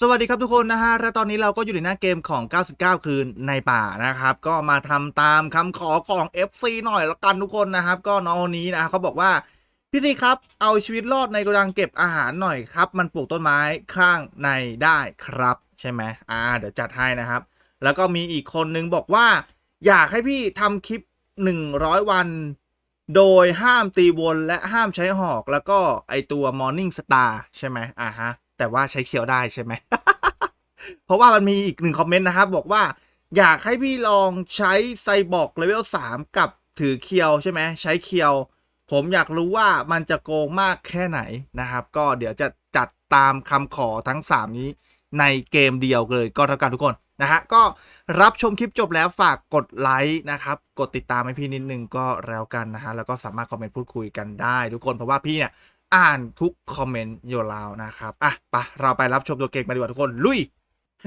สวัสดีครับทุกคนนะฮะ และตอนนี้เราก็อยู่ในหน้าเกมของ 99 คืนในป่านะครับ ก็มาทำตามคำขอของ FC หน่อยละกันทุกคนนะครับ ก็น้องนี้นะเขาบอกว่า พี่ซีครับ เอาชีวิตรอดในโกดังเก็บอาหารหน่อยครับ มันปลูกต้นไม้ข้างในได้ครับ ใช่ไหมอ่า เดี๋ยวจัดให้นะครับ แล้วก็มีอีกคนนึงบอกว่า อยากให้พี่ทำคลิป 100 วัน โดยห้ามตีวนและห้ามใช้หอก แล้วก็ไอตัว Morning Star ใช่ไหมอ่าฮะ แต่ว่าใช้เขียวได้ใช่ไหม เพราะว่ามันมีอีกหนึ่งคอมเมนต์นะครับ บอกว่า อยากให้พี่ลองใช้ไซบอร์กเลเวล3กับถือเคียวใช่ไหมใช้เคียว ผมอยากรู้ว่ามันจะโกงมากแค่ไหนนะครับ ก็เดี๋ยวจะจัดตามคำขอทั้ง 3 นี้ในเกมเดียวเลยก็แล้วกันทุกคนนะฮะก็รับชมคลิปจบแล้วฝากกดไลค์นะครับ กดติดตามให้พี่นิดนึงก็แล้วกันนะฮะแล้วก็สามารถคอมเมนต์พูดคุยกันได้ทุกคนเพราะว่าพี่เนี่ย อ่านทุกคอมเมนต์อยู่แล้วนะครับ อะปะเราไปรับชมตัวเกมกันดีกว่าทุกคน ลุย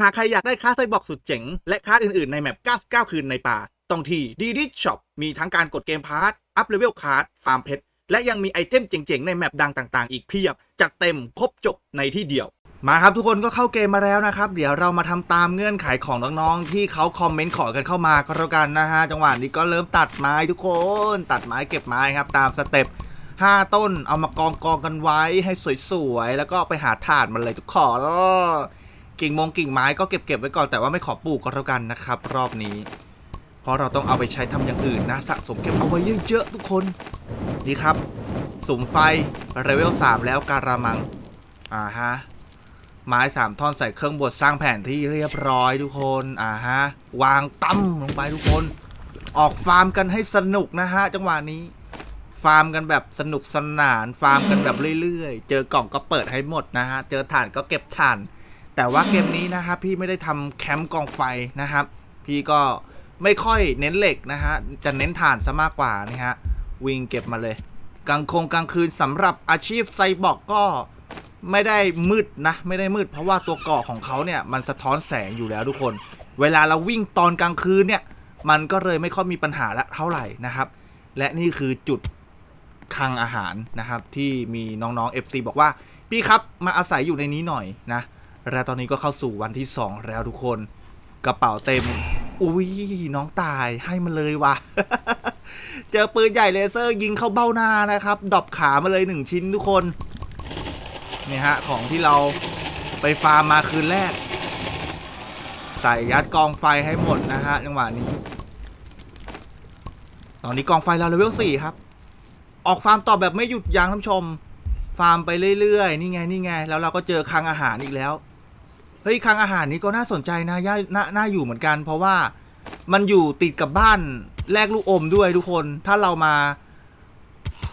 หากใครอยากได้ค่าไซบอกสุดเจ๋ง และค่าอื่นๆในแมป 99 คืนในป่า ต้องที่ดีดิช็อปมีทั้งการกดเกมพาร์ทอัพเลเวลคาร์ดฟาร์มเพชรและยังมีไอเทมเจ๋งๆ ในแมปดังต่างๆ อีกเพียบ จัดเต็มครบจบในที่เดียว มาครับทุกคนก็เข้าเกมมาแล้วนะครับ เดี๋ยวเรามาทำตามเงื่อนไขของน้องๆที่เขาคอมเมนต์ขอกันเข้ามาก็แล้วกันนะฮะจังหวะนี้ก็เริ่มตัดไม้ทุกคน ตัดไม้เก็บไม้ครับตามสเต็ป ห้าต้นเอามากองกองกันไว้ให้สวยๆ แล้วก็ไปหาถาดมันเลยทุกขอกิ่งมงกิ่งไม้ก็เก็บเก็บไว้ก่อนแต่ว่าไม่ขอปลูกก็แล้วกันนะครับ รอบนี้ เพราะเราต้องเอาไปใช้ทำอย่างอื่นนะสะสมเก็บเอาไว้เยอะๆทุกคนนี่ครับสุมไฟเลเวล3แล้วการามังอ่าฮะไม้สามท่อนใส่เครื่องบดสร้างแผนที่เรียบร้อยทุกคนอ่าฮะวางตั้มลงไปทุกคน ออกฟาร์มกันให้สนุกนะฮะจังหวะนี้ ฟาร์มกันแบบสนุกสนาน ฟาร์มกันแบบเรื่อยๆ เจอกล่องก็เปิดให้หมดนะฮะ เจอถ่านก็เก็บถ่าน แต่ว่าเกมนี้นะครับพี่ไม่ได้ทำแคมป์กองไฟนะครับ พี่ก็ไม่ค่อยเน้นเหล็กนะฮะ จะเน้นถ่านซะมากกว่านะฮะ วิ่งเก็บมาเลย กลางคงกลางคืนสำหรับอาชีพไซบอร์กก็ไม่ได้มืดนะ ไม่ได้มืด เพราะว่าตัวเกาะของเขาเนี่ยมันสะท้อนแสงอยู่แล้วทุกคน เวลาเราวิ่งตอนกลางคืนเนี่ยมันก็เลยไม่ค่อยมีปัญหาละเท่าไหร่นะครับ และนี่คือจุด คลังอาหารนะครับที่มีน้องๆ FC บอกว่า พี่ครับมาอาศัยอยู่ในนี้หน่อยนะและตอนนี้ก็เข้าสู่วันที่ 2 แล้วทุกคนกระเป๋าเต็ม อุ้ยน้องตายให้มันเลยว่ะ เจอปืนใหญ่เลเซอร์ยิงเข้าเบ้าหน้านะครับ ดอปขามาเลยหนึ่งชิ้นทุกคนนี่ฮะ ของที่เราไปฟาร์มมาคืนแรก ใส่ยัดกองไฟให้หมดนะฮะจังหวะนี้ ตอนนี้กองไฟเราเลเวล4ครับ ออกฟาร์มต่อแบบไม่หยุดยั้งท่านผู้ชม ฟาร์มไปเรื่อยๆ นี่ไงนี่ไง แล้วเราก็เจอคลังอาหารอีกแล้ว เฮ้ยคลังอาหารนี้ก็น่าสนใจนะย่าน่าน่าอยู่เหมือนกัน เพราะว่ามันอยู่ติดกับบ้านแลกลูกอมด้วยทุกคน ถ้าเรามา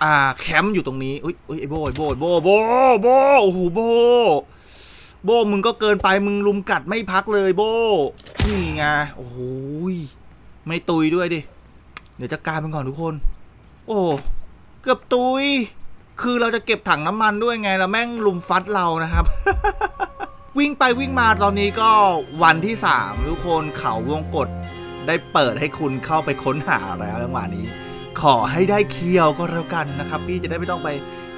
อ่าแคมป์อยู่ตรงนี้อุ้ยอุ้ยไอโบไอโบไอโบโบโบโอ้โหโบ โบมึงก็เกินไปมึงลุมกัดไม่พักเลยโบ นี่ไงโอ้โหยไม่ตุยด้วยดิ เดี๋ยวจะกลายเป็นก่อนทุกคน โอ้ เกือบตุย คือเราจะเก็บถังน้ำมันด้วยไงแล้วแม่งลุมฟัดเรานะครับ วิ่งไปวิ่งมาตอนนี้ก็วันที่ 3 ทุกคนเขาวงกฏได้เปิดให้คุณเข้าไปค้นหาแล้วจังหวะนี้ ขอให้ได้เคียวก็แล้วกันนะครับ พี่จะได้ไม่ต้องไป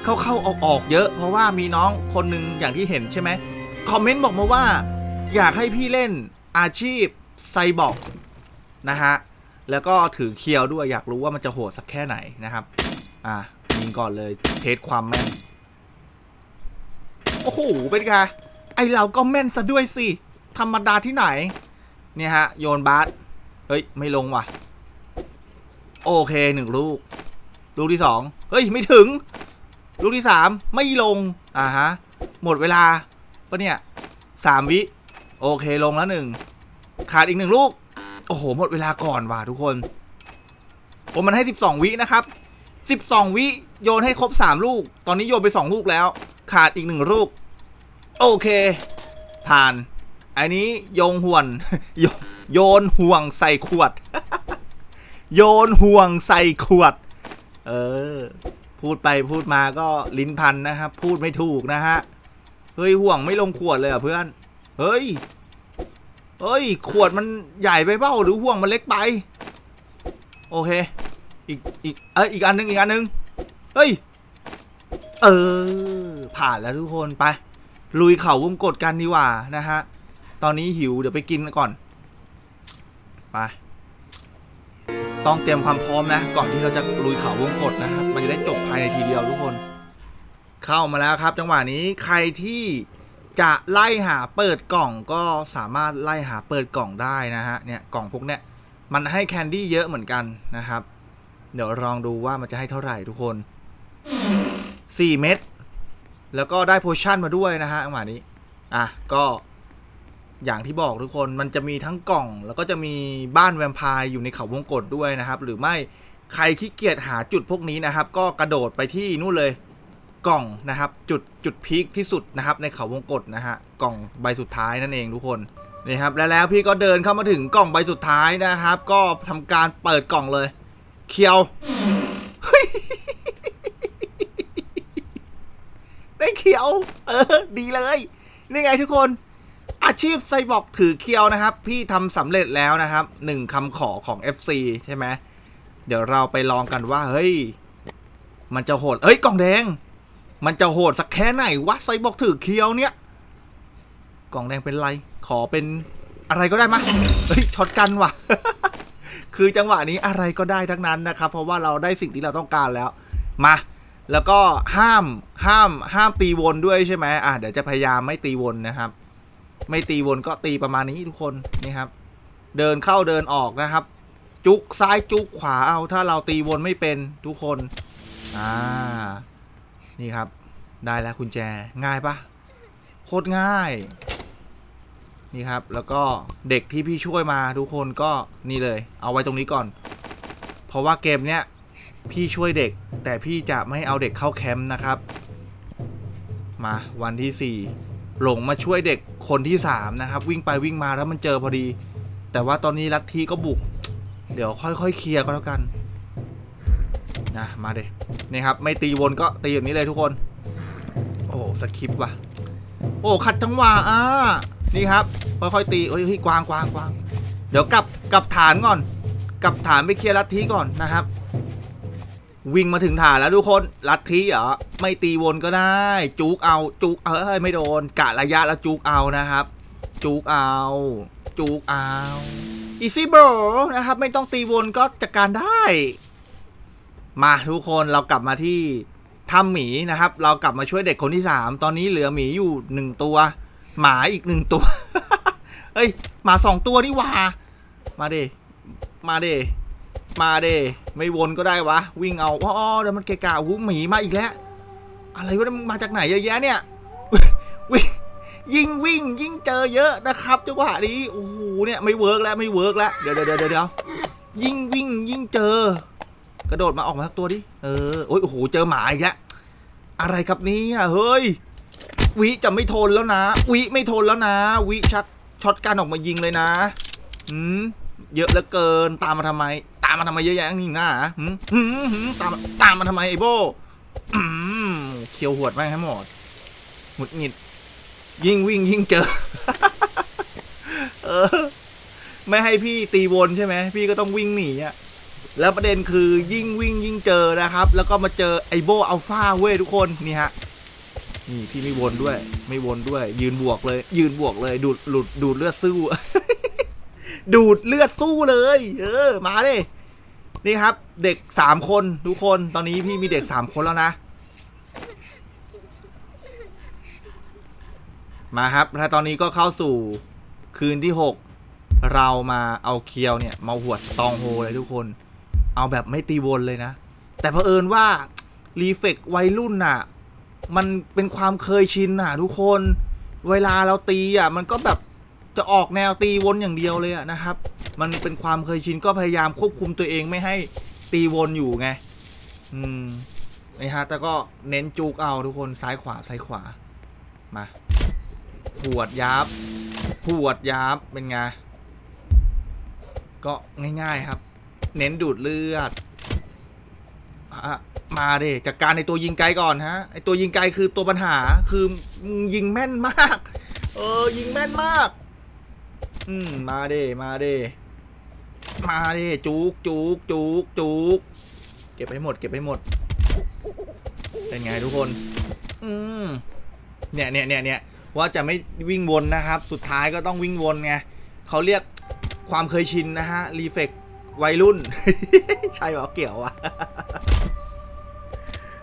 เข้าเข้าออกออกๆเยอะ เพราะว่ามีน้องคนหนึ่งอย่างที่เห็นใช่ไหมคอมเมนต์บอกมาว่า อยากให้พี่เล่นอาชีพไซบอร์กนะฮะแล้วก็ถือเคียวด้วยอยากรู้ว่ามันจะโหดสักแค่ไหนนะครับ อะยิงก่อนเลยเทสความแม่น โอ้โห เป็นไง ไอเราก็แม่นซะด้วยสิ ธรรมดาที่ไหน เนี่ยฮะ โยนบาสเฮ้ย ไม่ลงว่ะ โอเคหนึ่งลูก ลูกที่สองเฮ้ย ไม่ถึง ลูกที่สามไม่ลง อ่าฮะ หมดเวลาปะเนี่ยสามวิ โอเคลงแล้วหนึ่ง ขาดอีกหนึ่งลูก โอ้โห หมดเวลาก่อนว่ะทุกคนผมมันให้ 12 วินะครับ 12 วิโยนให้ครบ 3 ลูก ตอนนี้โยนไป 2 ลูกแล้ว ขาดอีก 1 ลูก โอเค ผ่าน อันนี้โยงห่วนโยโยนห่วงใส่ขวด โยนห่วงใส่ขวด เออ พูดไปพูดมาก็ลิ้นพันนะครับ พูดไม่ถูกนะฮะ เฮ้ยห่วงไม่ลงขวดเลยอะเพื่อน เฮ้ย เฮ้ย ขวดมันใหญ่ไปเปล่าหรือห่วงมันเล็กไป โอเค อีกอีกเอยอีกอันหนึงอีกอันหนึงเฮ้ยเออผ่านแล้วทุกคนไป ลุยเข่าวงกดกันดีกว่านะฮะตอนนี้หิวเดี๋ยวไปกินก่อนไปต้องเตรียมความพร้อมนะ ก่อนที่เราจะลุยเขาวงกดนะครับ มันจะได้จบภายในทีเดียวทุกคน เข้ามาแล้วครับ จังหวะนี้ใครที่จะไล่หาเปิดกล่องก็สามารถไล่หาเปิดกล่องได้นะฮะเนี่ยกล่องพวกเนี้ยมันให้แคนดี้เยอะเหมือนกันนะครับ เดี๋ยวลองดูว่ามันจะให้เท่าไหร่ทุกคน 4 เม็ดแล้วก็ได้โพชั่นมาด้วยนะฮะจังหวะนี้ อะ ก็อย่างที่บอกทุกคนมันจะมีทั้งกล่อง แล้วก็จะมีบ้านแวมไพร์อยู่ในเขาวงกตด้วยนะครับ หรือไม่ใครขี้เกียจหาจุดพวกนี้นะครับ ก็กระโดดไปที่นู่นเลยกล่องนะครับ จุดจุดพีคที่สุดนะครับ ในเขาวงกตนะฮะกล่องใบสุดท้ายนั่นเองทุกคนนี่ครับแล้วแล้วพี่ก็เดินเข้ามาถึงกล่องใบสุดท้ายนะครับ ก็ทำการเปิดกล่องเลย เคียวได้เคียว เออ ดีเลย นี่ไงทุกคน อาชีพไซบอร์กถือเคียวนะครับ พี่ทำสำเร็จแล้วนะครับหนึ่งคำขอของ FC ใช่ไหมเดี๋ยวเราไปลองกันว่า เฮ้ย มันจะโหด เฮ้ย กล่องแดง มันจะโหดสักแค่ไหนวะไซบอร์กถือเคียวเนี่ย กล่องแดงเป็นไร ขอเป็นอะไรก็ได้มะเฮ้ยช็อตกันว่ะ คือจังหวะนี้อะไรก็ได้ทั้งนั้นนะครับ เพราะว่าเราได้สิ่งที่เราต้องการแล้ว มา แล้วก็ห้ามห้ามห้ามตีวนด้วยใช่ไหมอะเดี๋ยวจะพยายามไม่ตีวนนะครับ ไม่ตีวนก็ตีประมาณนี้ทุกคนนี่ครับ เดินเข้าเดินออกนะครับ จุกซ้ายจุกขวาเอาถ้าเราตีวนไม่เป็นทุกคนอ่านี่ครับ ได้แล้วกุญแจง่ายปะโคตรง่าย นี่ครับ แล้วก็เด็กที่พี่ช่วยมาทุกคนก็นี่เลย เอาไว้ตรงนี้ก่อน เพราะว่าเกมเนี้ยพี่ช่วยเด็ก แต่พี่จะไม่เอาเด็กเข้าแคมป์นะครับ มาวันที่สี่หลงมาช่วยเด็กคนที่สามนะครับ วิ่งไปวิ่งมาแล้วมันเจอพอดี แต่ว่าตอนนี้ลัทธิก็บุก เดี๋ยวค่อยๆเคลียร์ก็แล้วกันนะมาเด็นี่ครับ ไม่ตีวนก็ตีแบบนี้เลยทุกคน โอ้สคริปต์ว่ะ โอ้ขัดจังหวะอะนี่ครับค่อยๆตีโอ้ยฮ้ยกวางกวางกวางเดี๋ยวกลับกลับฐานก่อนกลับฐานไปเคลียร์ลัทธิก่อนนะครับ วิ่งมาถึงฐานแล้วทุกคนลัทธิเหรอไม่ตีวนก็ได้ จุกเอาจุกเอ้ยไม่โดนกะระยะแล้วจุกเอานะครับ จุกเอาจุกเอาอีซี่โบนะครับ ไม่ต้องตีวนก็จัดการได้ มาทุกคนเรากลับมาที่ ถ้ำหมีนะครับ เรากลับมาช่วยเด็กคนที่สามตอนนี้เหลือหมีอยู่หนึ่งตัว หมาอีกหนึ่งตัว เอ้ยหมาสองตัวนี่หว่า มาเดมาเดมาเดไม่วนก็ได้วะ วิ่งเอาอ๋อเดี๋ยวมันเกะกะหูหมีมาอีกแล้ว อะไรวะมันมาจากไหนเยอะแยะเนี่ยวิ่งยิ่งวิ่งยิ่งเจอเยอะนะครับจังหวะนี้โอ้โหเนี่ยไม่เวิร์กแล้วไม่เวิร์กแล้วเดี๋ยวเดี๋ยวเดี๋ยวเดี๋ยวยิ่งวิ่งยิ่งเจอ กระโดดมาออกมาสักตัวดิ เออ โอ้ยโอ้โห เจอหมาอีกแล้ว อะไรครับนี้เฮ้ย วิจะไม่ทนแล้วนะ วิไม่ทนแล้วนะ วิชักช็อตการออกมายิงเลยนะอืมเยอะเหลือเกิน ตามมาทำไม ตามมาทำไมเยอะแยะนี่นะหืมหืมหืมตามตามมาทำไมไอ้โบอืมเคียวหวดแม่งให้หมดหงุดหงิด ยิ่งวิ่งยิ่งเจอ เออ ไม่ให้พี่ตีวนใช่ไหม พี่ก็ต้องวิ่งหนีอะ แล้วประเด็นคือยิ่งวิ่งยิ่งเจอนะครับ แล้วก็มาเจอไอโบอัลฟาเว้ยทุกคนนี่ฮะนี่พี่ไม่วนด้วย ไม่วนด้วย ยืนบวกเลย ยืนบวกเลย ดูดหลุดดูดเลือดสู้ ดูดเลือดสู้เลย เออ มาเลยนี่ครับ เด็กสามคนทุกคนตอนนี้พี่มีเด็กสามคนแล้วนะมาครับแล้วตอนนี้ก็เข้าสู่คืนที่หกเรามาเอาเคียวเนี่ย มาหวดตองโฮเลยทุกคน เอาแบบไม่ตีวนเลยนะ แต่เผอิญว่ารีเฟกวัยรุ่นน่ะ มันเป็นความเคยชินน่ะ ทุกคน เวลาเราตีอะ มันก็แบบจะออกแนวตีวนอย่างเดียวเลยอะนะครับ มันเป็นความเคยชินก็พยายามควบคุมตัวเองไม่ให้ตีวนอยู่ไง อืมนี่ฮะแต่ก็เน้นจูกเอาทุกคนซ้ายขวาซ้ายขวา มาหวดยับหวดยับเป็นไง ก็ง่ายๆครับ เน้นดูดเลือดอมาเดจากการในตัวยิงไกลก่อนฮะไอตัวยิงไกลคือตัวปัญหาคือยิงแม่นมาก เออ ยิงแม่นมาก อืมมาเดมาเดมาเดจุกจุกจุกจุกเก็บให้หมด เก็บให้หมด เป็นไงทุกคน อืมเนี่ยเนี่ยเนี่ยเนี่ยว่าจะไม่วิ่งวนนะครับ สุดท้ายก็ต้องวิ่งวนไงเขาเรียกความเคยชินนะฮะรีเฟก วัยรุ่น ใช่หรอเกี่ยวอะ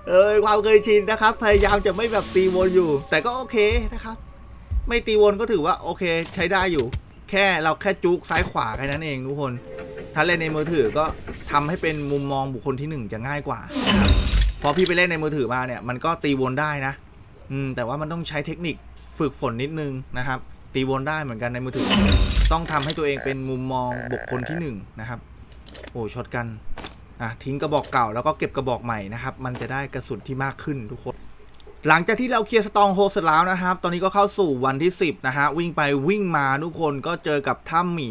เออความเคยชินนะครับ พยายามจะไม่แบบตีวนอยู่ แต่ก็โอเคนะครับ ไม่ตีวนก็ถือว่าโอเค ใช้ได้อยู่ แค่เราแค่จุกซ้ายขวาแค่นั้นเองทุกคน ถ้าเล่นในมือถือก็ทำให้เป็นมุมมองบุคคลที่หนึ่งจะง่ายกว่าพอพี่ไปเล่นในมือถือมาเนี่ยมันก็ตีวนได้นะ อืมแต่ว่ามันต้องใช้เทคนิคฝึกฝนนิดนึงนะครับ ตีวนได้เหมือนกันในมือถือ ต้องทำให้ตัวเองเป็นมุมมองบุคคลที่หนึ่งนะครับ โอ้ช็อตกันอะทิ้งกระบอกเก่าแล้วก็เก็บกระบอกใหม่นะครับ มันจะได้กระสุนที่มากขึ้นทุกคน หลังจากที่เราเคลียร์สตองโฮเสร็จแล้วนะครับ ตอนนี้ก็เข้าสู่วันที่ 10 นะฮะ วิ่งไปวิ่งมาทุกคนก็เจอกับถ้ำหมี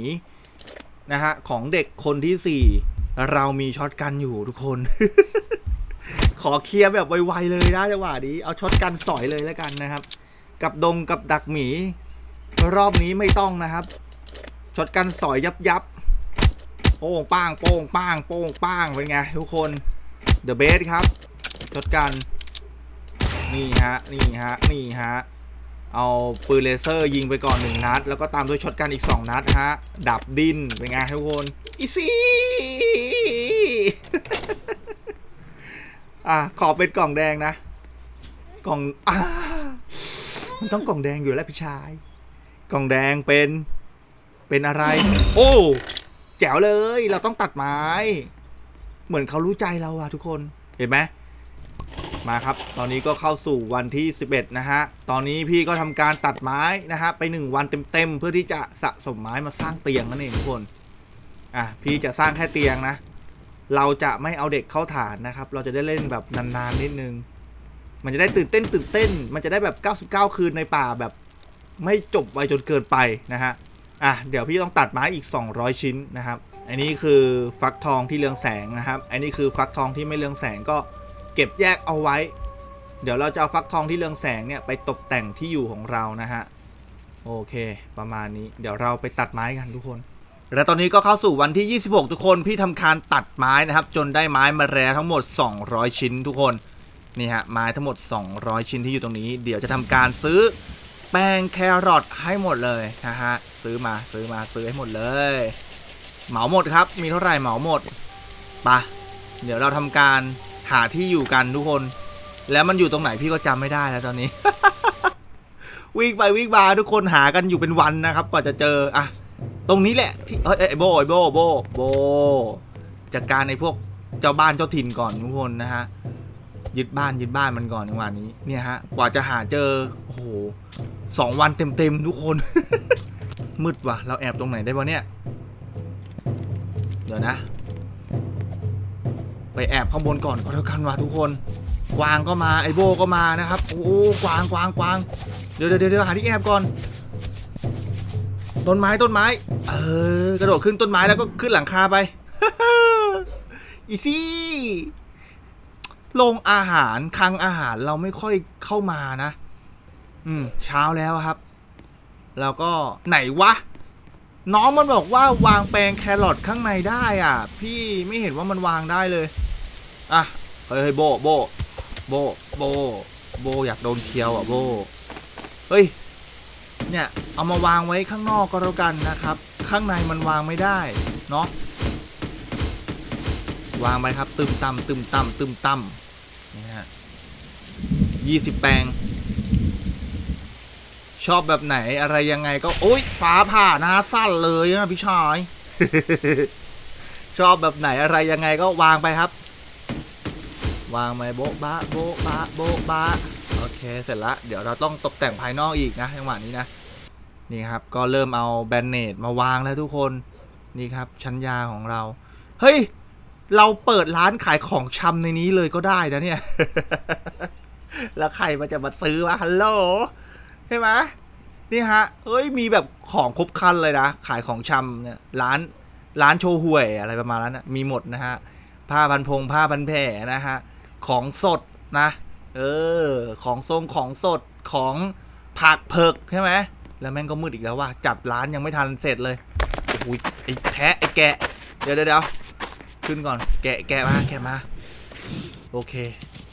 นะฮะ ของเด็กคนที่ 4 เรามีช็อตกันอยู่ทุกคน ขอเคลียร์แบบไวๆเลยนะจังหวะนี้ เอาช็อตกันสอยเลยแล้วกันนะครับ กับดงกับดักหมี รอบนี้ไม่ต้องนะครับช็อตกันสอยยับยับ โป้งป้างโป้งป้างโป้งป้างเป็นไงทุกคนเดอะเบสครับช็อตกัน นี่ฮะ นี่ฮะ นี่ฮะ เอาปืนเลเซอร์ยิงไปก่อนหนึ่งนัด แล้วก็ตามด้วยช็อตกันอีก2นัดฮะ ดับดินเป็นไงทุกคนอีซี่อะขอเป็นกล่องแดงนะ กล่องอ่ามันต้องกล่องแดงอยู่แล้วพี่ชาย กล่องแดงเป็น เป็นอะไร โอ้ แจ๋วเลย เราต้องตัดไม้ เหมือนเขารู้ใจเราอะทุกคนเห็นไหมมาครับ ตอนนี้ก็เข้าสู่วันที่ 11 นะฮะ ตอนนี้พี่ก็ทำการตัดไม้นะฮะไป 1 วันเต็มๆ เพื่อที่จะสะสมไม้มาสร้างเตียงนั่นเองทุกคน อะ พี่จะสร้างแค่เตียงนะ เราจะไม่เอาเด็กเข้าฐานนะครับ เราจะได้เล่นแบบนานๆนิดนึง มันจะได้ตื่นเต้นตื่นเต้น มันจะได้แบบ 99 คืนในป่าแบบไม่จบไวจนเกินไปนะฮะ อะเดี๋ยวพี่ต้องตัดไม้อีก 200 ชิ้นนะครับ อันนี้คือฟักทองที่เรืองแสงนะครับ อันนี้คือฟักทองที่ไม่เรืองแสงก็เก็บแยกเอาไว้ เดี๋ยวเราจะเอาฟักทองที่เรืองแสงเนี่ยไปตกแต่งที่อยู่ของเรานะฮะโอเค ประมาณนี้เดี๋ยวเราไปตัดไม้กันทุกคนและตอนนี้ก็เข้าสู่วันที่ 26 ทุกคนพี่ทำการตัดไม้นะครับ จนได้ไม้มาแล้วทั้งหมด 200 ชิ้นทุกคนนี่ฮะไม้ทั้งหมด 200 ชิ้นที่อยู่ตรงนี้ เดี๋ยวจะทำการซื้อ แป้งแครอทให้หมดเลยนะฮะซื้อมาซื้อมาซื้อให้หมดเลย เหมาหมดครับ มีเท่าไหร่เหมาหมดปะเดี๋ยวเราทำการหาที่อยู่กันทุกคน แล้วมันอยู่ตรงไหนพี่ก็จำไม่ได้แล้วตอนนี้ วิ่งไปวิ่งมาทุกคนหากันอยู่เป็นวันนะครับกว่าจะเจออะตรงนี้แหละที่เอ้ยเอ้ยไอโบ้โบโบโบจัดการในพวกเจ้าบ้านเจ้าถิ่นก่อนทุกคนนะฮะ ยึดบ้านยึดบ้านมันก่อนในวันนี้เนี่ยฮะกว่าจะหาเจอโอ้โหสองวันเต็มๆทุกคน มืดว่ะ เราแอบตรงไหนได้วะเนี่ย เดี๋ยวนะ ไปแอบข้างบนก่อนก็แล้วกันว่ะทุกคน กวางก็มาไอโบก็มานะครับ โอ้โกวางกวางกวางเดี๋ยวเดี๋ยวเดี๋ยวหาที่แอบก่อนต้นไม้ต้นไม้ เออ กระโดดขึ้นต้นไม้แล้วก็ขึ้นหลังคาไปอีซี่ โรงอาหารคลังอาหารเราไม่ค่อยเข้ามานะ อืม เช้าแล้วครับ แล้วก็ไหนวะ น้องมันบอกว่าวางแปลงแครอทข้างในได้อะ พี่ไม่เห็นว่ามันวางได้เลย อะ เฮ้ยโบโบโบโบโบอยากโดนเคียวอะโบเฮ้ย เนี่ย เอามาวางไว้ข้างนอกก็แล้วกันนะครับ ข้างในมันวางไม่ได้ เนาะวางไปครับ ตึมต่ำตึมต่ำตึมต่ำ ยี่สิบแปลง ชอบแบบไหนอะไรยังไงก็ โอ๊ยฟ้าผ่านะสั้นเลยนะพี่ชาย ชอบแบบไหนอะไรยังไงก็วางไปครับ วางไปโบ๊ะบะโบ๊ะโบ๊ะะโอเคเสร็จละเดี๋ยวเราต้องตกแต่งภายนอกอีกนะจังหวะนี้นะนี่ครับก็เริ่มเอาแบนเนตมาวางแล้วทุกคนนี่ครับชั้นยาของเรา เฮ้ย เราเปิดร้านขายของชำในนี้เลยก็ได้นะเนี่ย แล้วใครมันจะมาซื้อวะฮัลโหลใช่ไหมนี่ฮะเอ้ยมีแบบของครบคันเลยนะ ขายของชำเนี่ยร้านร้านโชห่วยอะไรประมาณนั้นนะมีหมดนะฮะ ผ้าพันพงผ้าพันแผลนะฮะ ของสดนะ เออ ของทรงของสดของผักเผือกใช่ไหมแล้วแม่งก็มืดอีกแล้วว่าจัดร้านยังไม่ทันเสร็จเลยโอ้โหไอ้แพะไอ้แกะ เดี๋ยวเดี๋ยวเดี๋ยวขึ้นก่อนแกะแกะมาแกะมา โอเค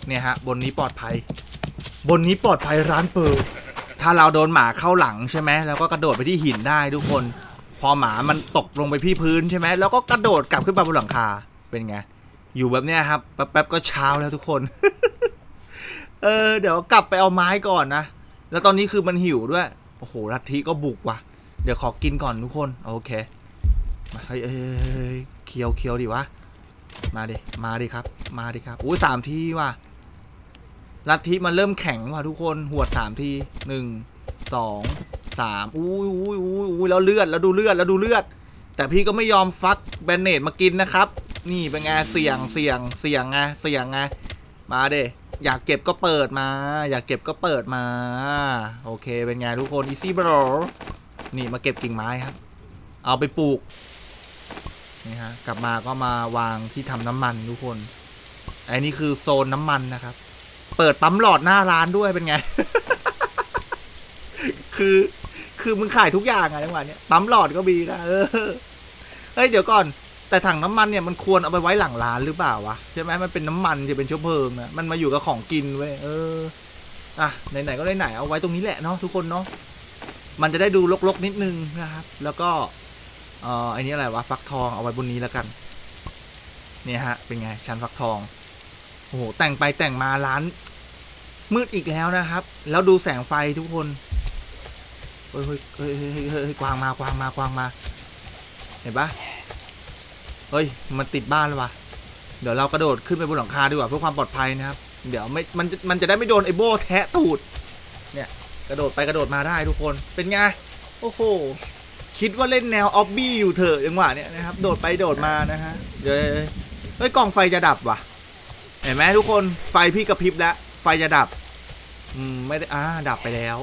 เนี่ยฮะบนนี้ปลอดภัย บนนี้ปลอดภัยร้านเปิดถ้าเราโดนหมาเข้าหลังใช่ไหมแล้วก็กระโดดไปที่หินได้ทุกคน พอหมามันตกลงไปที่พื้นใช่ไหมแล้วก็กระโดดกลับขึ้นมาบนหลังคาเป็นไงอยู่แบบเนี้ยครับแป๊บๆก็เช้าแล้วทุกคน เออเดี๋ยวกลับไปเอาไม้ก่อนนะแล้วตอนนี้คือมันหิวด้วยโอ้โหลัทธิก็บุกว่ะ เดี๋ยวขอกินก่อนทุกคน โอเคมาเฮ้ยเอ้ยเอ้ยเอ้ยเคียวเคียวดิวะ มาดิ มาดิครับ มาดิครับอุ้สามทีว่ะ ลัทธิมันเริ่มแข็งว่ะทุกคนหวดสามทีหนึ่งสองสามอุ้ยอุ้ยอุ้ยอุ้ยแล้วเลือดแล้วดูเลือดแล้วดูเลือด แต่พี่ก็ไม่ยอมฟักแบนเนตมากินนะครับ นี่เป็นไงเสี่ยงเสี่ยงเสี่ยงไงเสี่ยงไงมาเด้อยากเก็บก็เปิดมา อยากเก็บก็เปิดมา โอเคเป็นไงทุกคน easy bro นี่มาเก็บกิ่งไม้ครับ เอาไปปลูกนี่ฮะกลับมาก็มาวางที่ทำน้ำมันทุกคนไอ้นี่คือโซนน้ำมันนะครับ เปิดปั๊มหลอดหน้าร้านด้วยเป็นไง คือคือมึงขายทุกอย่างอะจังหวะเนี้ยปั๊มหลอดก็มีนะเออเฮ้ยเดี๋ยวก่อนแต่ถังน้ำมันเนี่ยมันควรเอาไปไว้หลังร้านหรือเปล่าวะใช่ไหมมันเป็นน้ำมันจะเป็นเชื้อเพลิงนะมันมาอยู่กับของกินเว้ยเอออะไหนๆก็ไหนๆเอาไว้ตรงนี้แหละเนาะทุกคนเนาะมันจะได้ดูรกๆนิดนึงนะครับ แล้วก็เอ่อไอ้นี้อะไรวะฟักทองเอาไว้บนนี้แล้วกัน เนี่ยฮะ เป็นไงชั้นฟักทอง โอ้โหแต่งไปแต่งมาร้าน มืดอีกแล้วนะครับ แล้วดูแสงไฟทุกคนเฮ้ยเฮ้ยเฮ้ยเฮ้ยกวางมากวางมากวางมา เห็นปะเฮ้ย มันติดบ้านแล้ววะเดี๋ยวเรากระโดดขึ้นไปบนหลังคาดีกว่าเพื่อความปลอดภัยนะครับ เดี๋ยวไม่มันมันจะได้ไม่โดนไอโบแทะตูด เนี่ย กระโดดไปกระโดดมาได้ทุกคนเป็นไงโอ้โหคิดว่าเล่นแนวออบบี้อยู่เถอะจังหวะเนี้ยนะครับ โดดไปโดดมานะฮะเดี๋ยวเฮ้ยกล่องไฟจะดับว่ะ เห็นไหมทุกคนไฟพี่กระพริบแล้วไฟจะดับ อืมไม่ได้อ่าดับไปแล้ว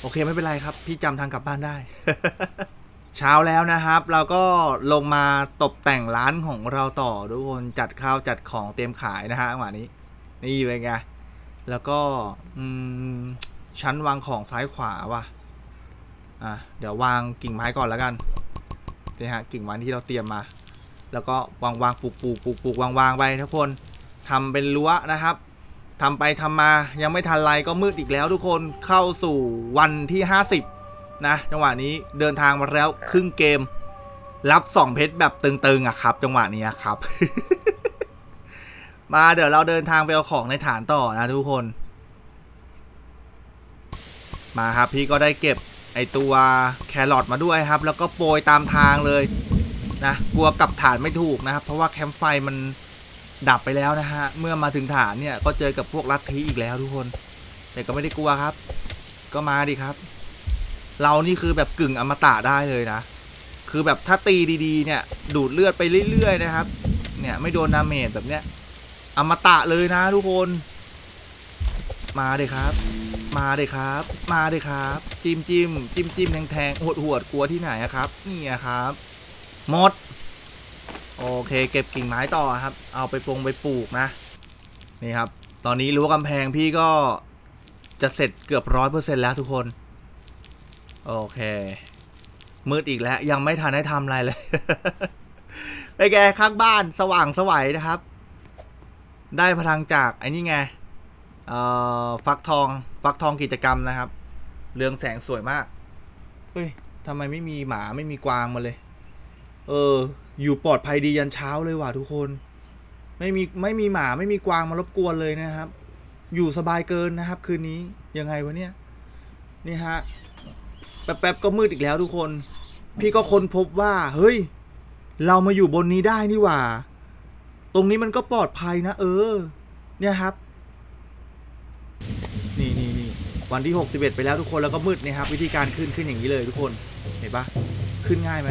โอเคไม่เป็นไรครับ พี่จำทางกลับบ้านได้ เช้าแล้วนะครับ เราก็ลงมาตกแต่งร้านของเราต่อทุกคนจัดข้าวจัดของเตรียมขายนะฮะจังหวะนี้ นี่เป็นไงแล้วก็อืมชั้นวางของซ้ายขวาว่ะอะเดี๋ยววางกิ่งไม้ก่อนแล้วกันนี่ฮะกิ่งไม้ที่เราเตรียมมา แล้วก็วางวางปลูกปลูกปลูกปลูกวางวางไปทุกคน ทำเป็นรั้วนะครับทำไปทำมายังไม่ทันไรก็มืดอีกแล้วทุกคนเข้าสู่วันที่ 50 นะ จังหวะนี้เดินทางมาแล้วครึ่งเกม รับสองเพชรแบบตึงๆอะครับ จังหวะนี้ครับ มาเดี๋ยวเราเดินทางไปเอาของในฐานต่อนะทุกคน มาครับพี่ก็ได้เก็บไอตัวแครอทมาด้วยครับ แล้วก็โปรยตามทางเลยนะกลัวกลับฐานไม่ถูกนะครับ เพราะว่าแคมป์ไฟมัน ดับไปแล้วนะฮะ เมื่อมาถึงฐานเนี่ยก็เจอกับพวกลัทธิอีกแล้วทุกคน แต่ก็ไม่ได้กลัวครับ ก็มาดิครับ เรานี่คือแบบกึ่งอมตะได้เลยนะ คือแบบถ้าตีดีๆ เนี่ย ดูดเลือดไปเรื่อยๆนะครับ เนี่ยไม่โดนดาเมจแบบเนี้ย อมตะเลยนะทุกคน มาเลยครับ มาเลยครับ มาเลยครับ จิ้มจิ้มจิ้มจิ้มแทงแทงหดหวดกลัวที่ไหนอะครับ นี่อะครับ หมด โอเค เก็บกิ่งไม้ต่อครับ เอาไปปรงไปปลูกนะ นี่ครับ ตอนนี้รั้วกำแพงพี่ก็จะเสร็จเกือบร้อยเปอร์เซ็นต์แล้วทุกคน โอเค มืดอีกแล้วยังไม่ทันได้ทำอะไรเลย ไปแกข้างบ้านสว่างสวัยนะครับ ได้พลังจากไอ้นี่ไง เอ่อ ฟักทอง ฟักทองกิจกรรมนะครับ เรืองแสงสวยมาก เฮ้ยทำไมไม่มีหมาไม่มีกวางมาเลย เออ อยู่ปลอดภัยดียันเช้าเลยว่ะทุกคน ไม่มีไม่มีหมาไม่มีกวางมารบกวนเลยนะครับ อยู่สบายเกินนะครับ คืนนี้ยังไงวะเนี่ยนี่ฮะแป๊บๆก็มืดอีกแล้วทุกคน พี่ก็ค้นพบว่า เฮ้ย เรามาอยู่บนนี้ได้นี่หว่า ตรงนี้มันก็ปลอดภัยนะ เออ เนี่ยครับ นี่นี่นี่วันที่ 61 ไปแล้วทุกคนแล้วก็มืดเนี่ยครับ วิธีการขึ้นขึ้นอย่างนี้เลยทุกคนเห็นปะขึ้นง่ายไหม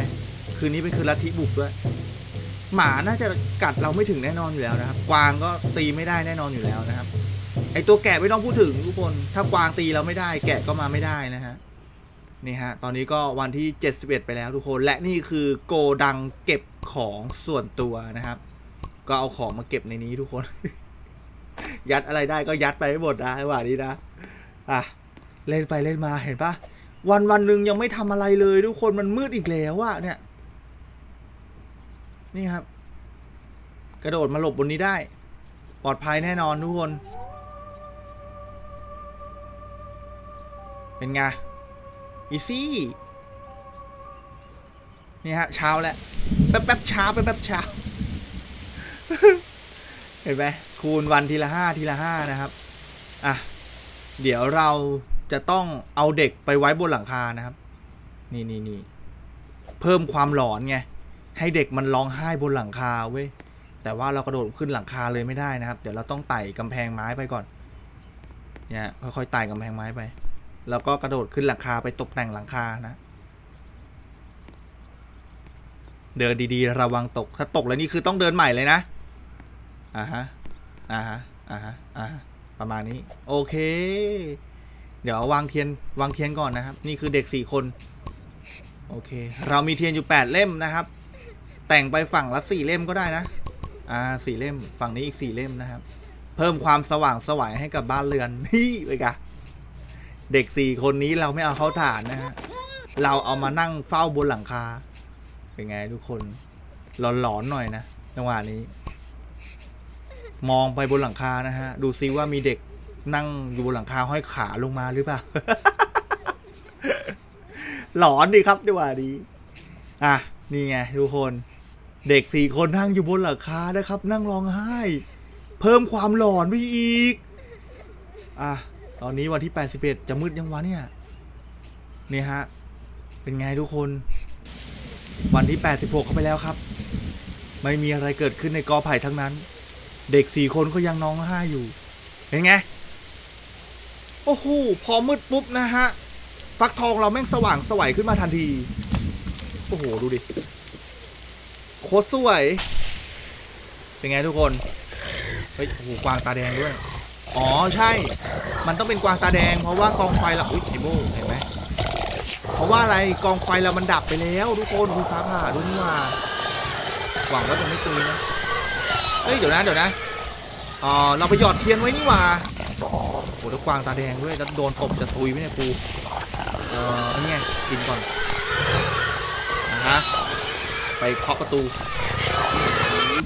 คืนนี้เป็นคืนลัทธิบุกด้วย หมาน่าจะกัดเราไม่ถึงแน่นอนอยู่แล้วนะครับ กวางก็ตีไม่ได้แน่นอนอยู่แล้วนะครับ ไอตัวแกะไม่ต้องพูดถึงทุกคน ถ้ากวางตีเราไม่ได้ แกะก็มาไม่ได้นะฮะนี่ฮะ ตอนนี้ก็วันที่ 71 ไปแล้วทุกคน และนี่คือโกดังเก็บของส่วนตัวนะครับ ก็เอาของมาเก็บในนี้ทุกคน ยัดอะไรได้ก็ยัดไปให้หมดนะว่านี้นะ อะ เล่นไปเล่นมาเห็นปะวันวันหนึ่งยังไม่ทำอะไรเลยทุกคนมันมืดอีกแล้วอะเนี่ย นี่ครับ กระโดดมาหลบบนนี้ได้ ปลอดภัยแน่นอนทุกคน เป็นไงอีซี่นี่ฮะเช้าแล้วแป๊บแป๊บเช้าแป๊บแป๊บเช้าเห็นไหมคูณวันทีละห้าทีละห้านะครับอะเดี๋ยวเราจะต้องเอาเด็กไปไว้บนหลังคานะครับ นี่นี่นี่เพิ่มความหลอนไง ให้เด็กมันร้องไห้บนหลังคาเว้ยแต่ว่าเรากระโดดขึ้นหลังคาเลยไม่ได้นะครับ เดี๋ยวเราต้องไต่กำแพงไม้ไปก่อนเนี่ยค่อยๆไต่กำแพงไม้ไป แล้วก็กระโดดขึ้นหลังคาไปตกแต่งหลังคานะ เดินดีๆ ระวังตกถ้าตกแล้วนี่คือต้องเดินใหม่เลยนะอ่าฮะอ่าฮะอ่าฮะอ่าฮะประมาณนี้โอเค เดี๋ยววางเทียนวางเทียนก่อนนะครับ นี่คือเด็กสี่คน โอเค เรามีเทียนอยู่แปดเล่มนะครับ แต่งไปฝั่งละสี่เล่มก็ได้นะ อ่าสี่เล่ม ฝั่งนี้อีกสี่เล่มนะครับ เพิ่มความสว่างสวายให้กับบ้านเรือน นี่ไปกะเด็กสี่คนนี้เราไม่เอาเข้าฐานนะฮะ เราเอามานั่งเฝ้าบนหลังคา เป็นไงทุกคน หลอนๆหน่อยนะจังหวะนี้ มองไปบนหลังคานะฮะ ดูซิว่ามีเด็กนั่งอยู่บนหลังคาห้อยขาลงมาหรือเปล่า หลอนดีครับจังหวะนี้ อะ นี่ไงทุกคน เด็กสี่คนนั่งอยู่บนหลังคานะครับ นั่งร้องไห้ เพิ่มความหลอนไปอีก อะ ตอนนี้วันที่ 81 จะมืดยังวะเนี่ยนี่ฮะ เป็นไงทุกคน วันที่ 86 เข้าไปแล้วครับ ไม่มีอะไรเกิดขึ้นในกอไผ่ทั้งนั้น เด็กสี่คนก็ยังน้องไห้อยู่ เป็นไง โอ้โห พอมืดปุ๊บนะฮะ ฟักทองเราแม่งสว่างสวัยขึ้นมาทันที โอ้โห ดูดิ โคตรสวย เป็นไงทุกคน เฮ้ย โอ้โห กวางตาแดงด้วย อ๋อ ใช่ มันต้องเป็นกวางตาแดง เพราะว่ากองไฟเราอุ๊ยไอโบเห็นไหมเพราะว่าอะไร กองไฟเรามันดับไปแล้วทุกคนคุณฟ้าผ่าดูนี่ว่าหวังว่าจะไม่ตุยนะ เฮ้ย เดี๋ยวนะ เดี๋ยวนะ อ๋อ เราไปหยอดเทียนไว้นี่ว่าโอ้โหแล้วกวางตาแดงด้วย แล้วโดนตบจะตุยไหมเนี่ยกู เออนนี้ไงกินก่อน ไปเคาะประตู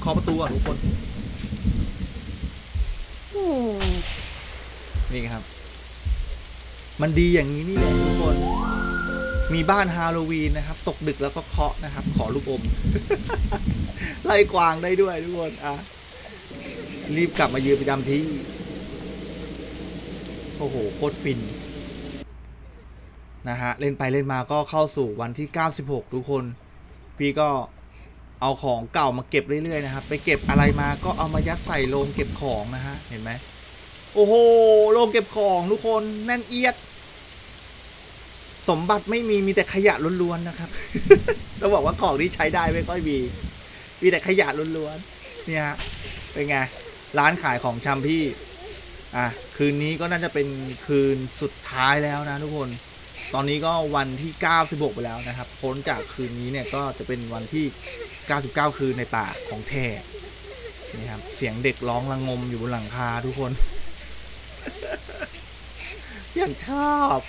เคาะประตูอะทุกคนนี่ครับ มันดีอย่างนี้นี่แหละทุกคน มีบ้านฮาโลวีนนะครับ ตกดึกแล้วก็เคาะนะครับ ขอลูกอม ไล่กวางได้ด้วยทุกคนอะรีบกลับมายืนประจำที่ โอ้โห โคตรฟินนะฮะ เล่นไปเล่นมาก็เข้าสู่วันที่ 96 ทุกคน พี่ก็เอาของเก่ามาเก็บเรื่อยๆนะครับ ไปเก็บอะไรมาก็เอามายัดใส่โรงเก็บของนะฮะ เห็นไหมโอ้โห โรงเก็บของทุกคนแน่นเอียด สมบัติไม่มีมีแต่ขยะล้วนๆนะครับต้องบอกว่าของที่ใช้ได้ไม่ค่อยมีมีแต่ขยะล้วนๆเนี่ยฮะเป็นไงร้านขายของชำพี่ อะคืนนี้ก็น่าจะเป็นคืนสุดท้ายแล้วนะทุกคน ตอนนี้ก็วันที่ 96 ไปแล้วนะครับ พ้นจากคืนนี้เนี่ยก็จะเป็นวันที่ 99 คืนในป่าของแท้นี่ครับ เสียงเด็กร้องระงงมอยู่บนหลังคาทุกคนยังชอบ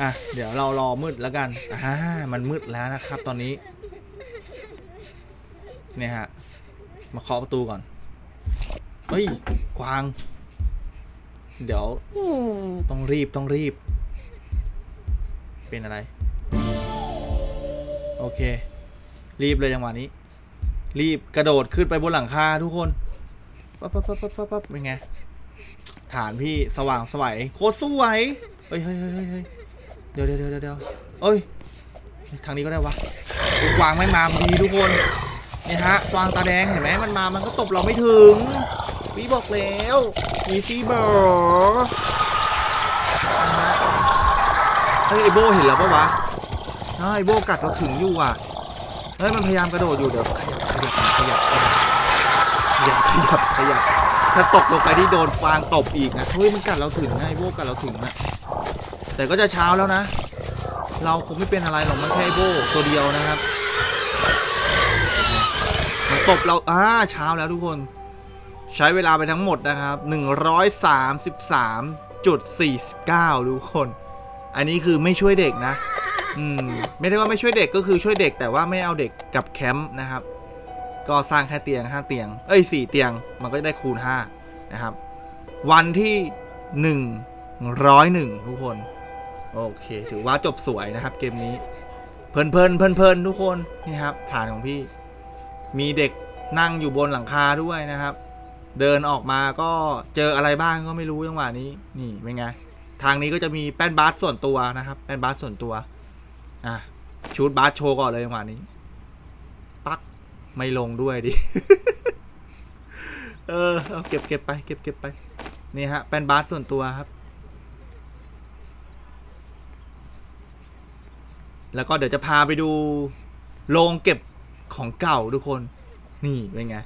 อะ เดี๋ยวเรารอมืดแล้วกัน อ่า มันมืดแล้วนะครับ ตอนนี้ เนี่ยฮะ มาเคาะประตูก่อน เฮ้ย กวาง เดี๋ยว ต้องรีบต้องรีบ เป็นอะไร โอเค รีบเลยจังหวะนี้ รีบกระโดดขึ้นไปบนหลังคาทุกคนปั๊บปั๊บปั๊บปั๊บปั๊บปั๊บเป็นไง ฐานพี่สว่างสวัยโคตรสวยเฮ้ยเฮ้ยเฮ้ยเฮ้ยเฮ้ยเดี๋ยวเดี๋ยวเดี๋ยวเดี๋ยวเอ้ยทางนี้ก็ได้วะกวางไม่มาพอดีทุกคนเนี่ยฮะกวางตาแดงเห็นไหมมันมามันก็ตบเราไม่ถึงพี่บอกแล้วอีซีเบอร์นะ เฮ้ยไอโบเห็นแล้วปะวะเฮ้ยไอโบกัดเราถึงอยู่อะเฮ้ยมันพยายามกระโดดอยู่เดี๋ยวขยับขยับขยับขยับขยับขยับขยับถ้าตกลงไปที่โดนฟางตบอีกนะเฮ้ยมันกัดเราถึงนะไอโบกัดเราถึงนะแต่ก็จะเช้าแล้วนะ เราคงไม่เป็นอะไรหรอกมันแค่ไอโบตัวเดียวนะครับมันตบเราอ่าเช้าแล้วทุกคน ใช้เวลาไปทั้งหมดนะครับ 133.49ทุกคน อันนี้คือไม่ช่วยเด็กนะอืมไม่ได้ว่าไม่ช่วยเด็กก็คือช่วยเด็กแต่ว่าไม่เอาเด็กกับแคมป์นะครับ ก็สร้างแค่เตียง5เตียง เอ้ย4เตียงมันก็ได้คูณ5นะครับ วันที่101ทุกคน โอเค ถือว่าจบสวยนะครับเกมนี้ เพลินเพลินเพลินเพลินทุกคนนี่ครับฐานของพี่ มีเด็กนั่งอยู่บนหลังคาด้วยนะครับ เดินออกมาก็เจออะไรบ้างก็ไม่รู้จังหวะนี้ นี่เป็นไง ทางนี้ก็จะมีแป้นบาสส่วนตัวนะครับ แป้นบาสส่วนตัว อะชูดบาสโชว์ก่อนเลยจังหวะนี้ ปักไม่ลงด้วยดิ เออเอาเก็บเก็บไปเก็บเก็บไป นี่ฮะแป้นบาสส่วนตัวครับ แล้วก็เดี๋ยวจะพาไปดูโรงเก็บของเก่าทุกคน นี่เป็นไง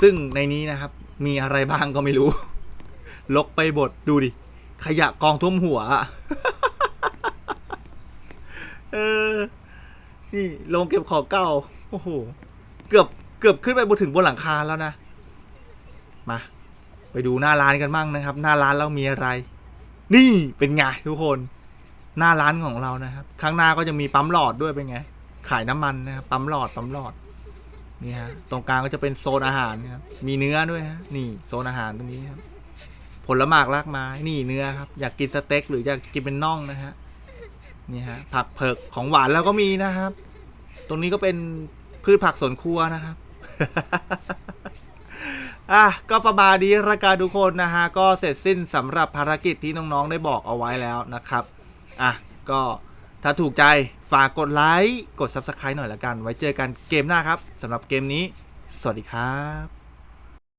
ซึ่งในนี้นะครับ มีอะไรบ้างก็ไม่รู้ ลกไปบดดูดิ ขยะกองท่วมหัว เออ นี่โรงเก็บของเก่า โอ้โห เกือบ เกือบขึ้นไปบนถึงบนหลังคาแล้วนะ มา ไปดูหน้าร้านกันบ้างนะครับ หน้าร้านเรามีอะไร นี่เป็นไงทุกคน หน้าร้านของเรานะครับ ข้างหน้าก็จะมีปั๊มหลอดด้วยเป็นไง ขายน้ำมันนะครับ ปั๊มหลอด ปั๊มหลอด นี่ฮะ ตรงกลางก็จะเป็นโซนอาหารนะครับ มีเนื้อด้วยฮะ นี่โซนอาหารตรงนี้ครับ ผลหมากรากไม้นี่เนื้อครับ อยากกินสเต็กหรืออยากกินเป็นน่องนะฮะนี่ฮะผักเผือกของหวานเราก็มีนะครับ ตรงนี้ก็เป็นพืชผักสวนครัวนะครับอะก็ประมาณนี้รายการทุกคนนะฮะก็เสร็จสิ้นสำหรับภารกิจที่น้องๆได้บอกเอาไว้แล้วนะครับอะก็ถ้าถูกใจฝากกดไลค์กด Subscribe หน่อยละกัน ไว้เจอกันเกมหน้าครับสำหรับเกมนี้ สวัสดีครับ